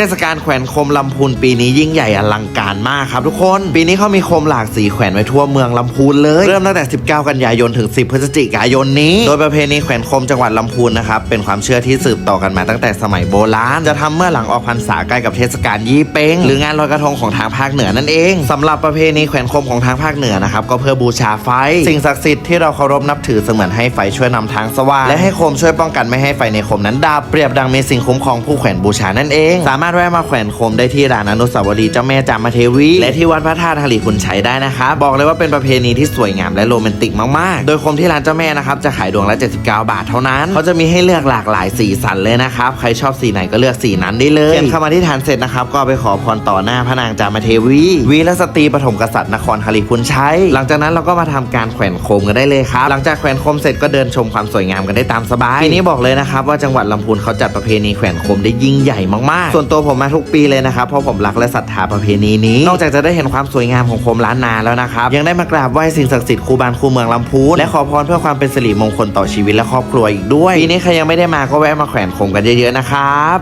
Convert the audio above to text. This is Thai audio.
เทศกาลแขวนโคมลำพูนปีนี้ยิ่งใหญ่อลังการมากครับทุกคน ปีนี้เขามีโคมหลากสีแขวนไว้ทั่วเมืองลำพูนเลย เริ่มตั้งแต่ 19 กันยายนถึง 10 พฤศจิกายนนี้ โดยประเพณีแขวนโคมจังหวัดลำพูนนะครับเป็นความเชื่อที่สืบต่อกันมาตั้งแต่สมัยโบราณจะทำเมื่อหลังออกพรรษาใกล้กับเทศกาลยี่เป้งหรืองานลอยกระทงของทางภาคเหนือนั่นเองสำหรับประเพณีแขวนโคมของทางภาคเหนือนะครับก็เพื่อบูชาไฟ สิ่งศักดิ์สิทธิ์ที่เราเคารพนับถือเสมือนให้ไฟช่วยนำทางสว่างและให้โคมช่วยป้องกันไม่ให้ไฟในโคมนั้นดับเปรียบดังมีสิ่งคุ้มครองผู้แขวนบูชานั่นเองสามารถแวะมาแขวนโคมได้ที่ร้านอนุสาวรีย์เจ้าแม่จามเทวี และที่วัดพระธาตุหลีคุณชัยได้นะครับบอกเลยว่าเป็นประเพณีที่สวยงามและโรแมนติกมากๆ โดยโคมที่ร้านเจ้าแม่นะครับจะขายดวงละ 79 บาทเท่านั้น เขาจะมีให้เลือกหลากหลายสีสันเลยนะครับใครชอบสีไหนก็เลือกสีนั้นได้เลยเขียนคำอธิษฐานเสร็จนะครับก็ไปขอพรต่อหน้าพระนางจามเทวี วีรสตรีปฐมกษัตริย์นครหลีคุณชัยหลังจากนั้นเราก็มาทำการแขวนโคมกันได้เลยครับหลังจากแขวนโคมเสร็จก็เดินชมความสวยงามกันได้ตามสบายปีนี้บอกเลยนะครับว่าจังหวัดลำพูนเขาจัดประเพณีแขวนโคมได้ยิ่งใหญ่มากๆส่วนตัวผมมาทุกปีเลยนะครับเพราะผมรักและศรัทธาประเพณีนี้ นอกจากจะได้เห็นความสวยงามของโคมล้านนาแล้วนะครับ ยังได้มากราบไหว้สิ่งศักดิ์สิทธิ์คูบานคูเมืองลำพูนและขอพรเพื่อความเป็นสิริมงคลต่อชีวิตและครอบครัวอีกด้วยปีนี้ใครยังไม่ได้มาก็แวะมาแขวนโคมกันเยอะๆนะครับ